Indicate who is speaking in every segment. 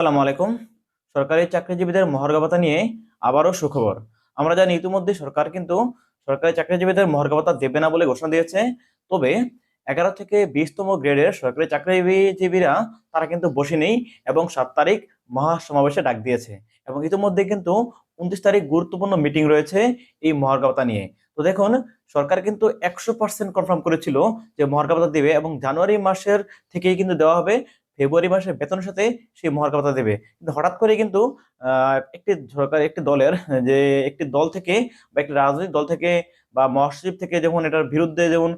Speaker 1: আসসালামু আলাইকুম। সরকারি চাকরিজীবীদের মহার্ঘ ভাতা নিয়ে আবারও সুখবর। আমরা জানি ইতিমধ্যে সরকার কিন্তু সরকারি চাকরিজীবীদের মহার্ঘ ভাতা দেবে না বলে ঘোষণা দিয়েছে। তবে এগারো থেকে বিশতম গ্রেডের সরকারি চাকরিজীবীরা তারা কিন্তু বসে নেই এবং সাত তারিখ মহাসমাবেশে ডাক দিয়েছে এবং ইতিমধ্যে কিন্তু উনত্রিশ তারিখ গুরুত্বপূর্ণ মিটিং রয়েছে এই মহার্ঘ ভাতা নিয়ে। তো দেখুন, সরকার কিন্তু একশো পার্সেন্ট কনফার্ম করেছিল যে মহার্ঘ ভাতা দেবে এবং জানুয়ারি মাসের থেকেই কিন্তু দেওয়া হবে। ফেব্রুয়ারি মাসের বেতনের সাথে সেই মহার্ঘ ভাতা দেবে। কিন্তু হঠাৎ করে কিন্তু একটি সরকার, একটি দলের, যে একটি দল থেকে বা একটি রাজনৈতিক দল থেকে বা মহাসচিব থেকে যখন এটার বিরুদ্ধে যেমন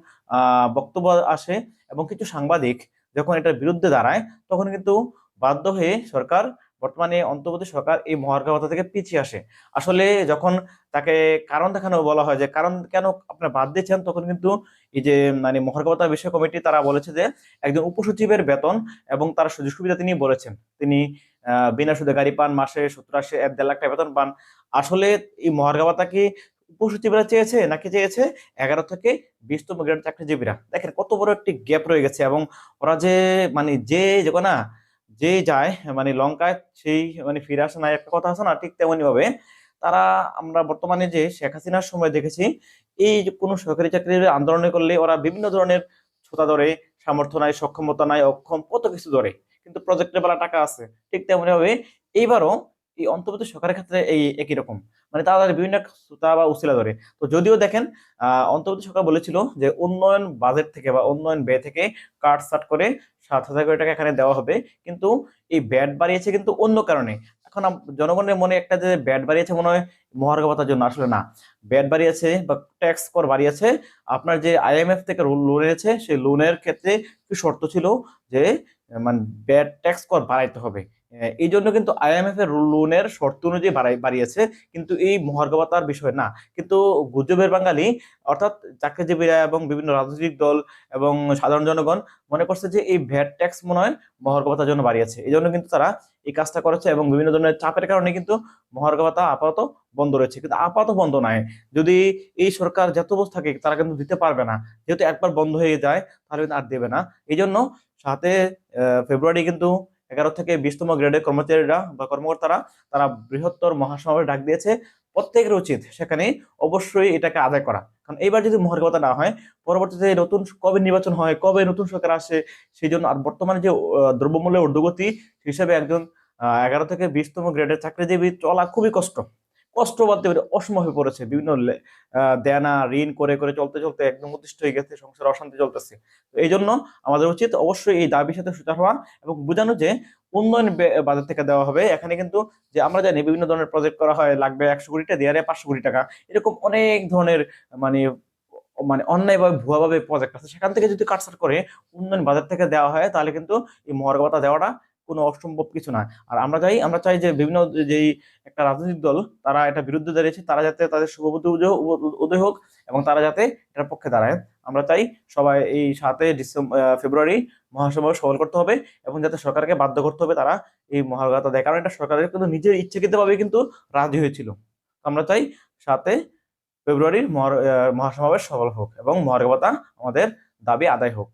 Speaker 1: বক্তব্য আসে এবং কিছু সাংবাদিক যখন এটার বিরুদ্ধে দাঁড়ায়, তখন কিন্তু বাধ্য হয়ে সরকার বর্তমানে অন্তর্বর্তী সরকার এই মহার্ঘ ভাতা থেকে পিছিয়ে আসে। আসলে যখন তাকে কারণ দেখানো বলা হয় যে, কারণ কেন আপনার বাদ দিয়েছেন তখন কিন্তু এই যে মানে মহার্ঘ বিষয় কমিটি তারা বলেছে যে, একজন উপসচিবের বেতন এবং তার সুযোগ সুবিধা তিনি বলেছেন। তিনি বিনা সুদে গাড়ি পান, মাসে সত্তর আশি, এক দেড় লাখ টাকা বেতন পান। আসলে এই মহার্ঘ ভাতা কি উপসচিবরা চেয়েছে নাকি চেয়েছে? এগারো থেকে বিশতম গ্রেড চাকরিজীবীরা। দেখেন কত বড় একটি গ্যাপ রয়ে গেছে এবং ওরা যে মানে যে না যে যায় মানে লঙ্কায় সেই মানে ফিরে আসে না, একটা কথা আছে না, ঠিক তেমনি ভাবে তারা আমরা বর্তমানে যে শেখ হাসিনার সময় দেখেছি, এই কোনো সরকারি চাকরির আন্দোলনে করলে ওরা বিভিন্ন ধরনের ছোতা ধরে, সামর্থ্য নাই, সক্ষমতা নাই, অক্ষম, কত কিছু ধরে, কিন্তু প্রজেক্টের বেলা টাকা আছে, ঠিক তেমনি ভাবে এইবারও এই অন্তর্বর্তী সরকারের ক্ষেত্রে এই একই রকম। মানে তারা বিভিন্ন সুতা বা উসিলা ধরে। তো যদিও দেখেন অন্তর্বর্তী সরকার বলেছিল যে উন্নয়ন বাজেট থেকে বা উন্নয়ন ব্যয় থেকে কাট সাট করে সাত হাজার কোটি টাকা এখানে দেওয়া হবে। কিন্তু এই ব্যাট বাড়িয়েছে কিন্তু অন্য কারণে। এখন জনগণের মনে একটা যে ব্যাট বাড়িয়েছে মনে হয়, মহার্ঘ জন্য আসলে না। ব্যাট বাড়িয়েছে বা ট্যাক্স কর বাড়িয়েছে, আপনার যে আইএমএফ থেকে লোন এনেছে, সেই লোনের ক্ষেত্রে শর্ত ছিল যে মানে ব্যাট ট্যাক্স কর বাড়াইতে হবে। এই জন্য কিন্তু আইএমএফ এর লোনের শর্ত অনুযায়ী বাড়িয়েছে। কিন্তু এই মহার্ঘ ভাতার বিষয় না। কিন্তু গুজবের বাঙালি, অর্থাৎ চাকরিজীবীরা এবং বিভিন্ন রাজনৈতিক দল এবং সাধারণ জনগণ মনে করছে যে এই ভ্যাট ট্যাক্স মনে হয় মহার্ঘ ভাতার জন্য বাড়িয়েছে। এই জন্য কিন্তু তারা এই কাজটা করেছে এবং বিভিন্ন ধরনের চাপের কারণে কিন্তু মহার্ঘ ভাতা আপাতত বন্ধ রয়েছে। কিন্তু আপাতত বন্ধ নাই যদি এই সরকার যত বছর থাকে, তারা কিন্তু দিতে পারবে না। যেহেতু একবার বন্ধ হয়ে যায় তাহলে কিন্তু আর দেবে না। এই জন্য সাথে ফেব্রুয়ারি কিন্তু এগারো থেকে বিশতম গ্রেডের কর্মচারীরা বা কর্মকর্তারা তারা বৃহত্তর মহাসমাবেশ ডাক দিয়েছে। প্রত্যেকের উচিত সেখানে অবশ্যই এটাকে আদায় করা। কারণ এইবার যদি মহার্ঘ কথা না হয়, পরবর্তীতে নতুন কবে নির্বাচন হয়, কবে নতুন সরকার আসে সেই জন্য আর বর্তমানে যে দ্রব্যমূল্যের ঊর্ধ্বগতি হিসেবে একজন এগারো থেকে বিশতম গ্রেডের চাকরিজীবী চলা খুবই কষ্ট। কষ্ট বলতে পারে অসময় হয়ে পড়েছে। বিভিন্ন দেনা, ঋণ করে করে চলতে চলতে একদম অতিষ্ঠ হয়ে গেছে, সংসার অশান্তি চলতেছে। তো এই জন্য আমাদের উচিত অবশ্যই এই দাবির সাথে সুচার হওয়া এবং বোঝানো যে উন্নয়ন বাজার থেকে দেওয়া হবে। এখানে কিন্তু যে আমরা জানি বিভিন্ন ধরনের প্রজেক্ট করা হয়, লাগবে একশো কোটি টাকা, দেওয়ারে পাঁচশো কোটি টাকা। এরকম অনেক ধরনের মানে মানে অন্যায়ভাবে, ভুয়াভাবে প্রজেক্ট আছে। সেখান থেকে যদি কাটছাট করে উন্নয়ন বাজার থেকে দেওয়া হয়, তাহলে কিন্তু এই মহার্ঘ ভাতা দেওয়াটা কোনো অসম্ভব কিছু না। আর আমরা চাই আমরা চাই যে বিভিন্ন যেই একটা রাজনৈতিক দল, তারা এটা বিরুদ্ধে দাঁড়িয়েছে, তারা যাতে তাদের শুভবুদ্ধি উদয় হোক এবং তারা যাতে এটার পক্ষে দাঁড়ায়। আমরা চাই সবাই এই সাতই ডিসেম্বর ফেব্রুয়ারি মহাসমাবেশ সফল করতে হবে এবং যাতে সরকারকে বাধ্য করতে হবে তারা এই মহার্ঘ ভাতা দেয়। কারণ এটা সরকারের কিন্তু নিজের ইচ্ছাকৃতভাবে কিন্তু রাজি হয়েছিল। আমরা চাই সাথে ফেব্রুয়ারির মহাসমাবেশ সফল হোক এবং মহার্ঘ ভাতা আমাদের দাবি আদায় হোক।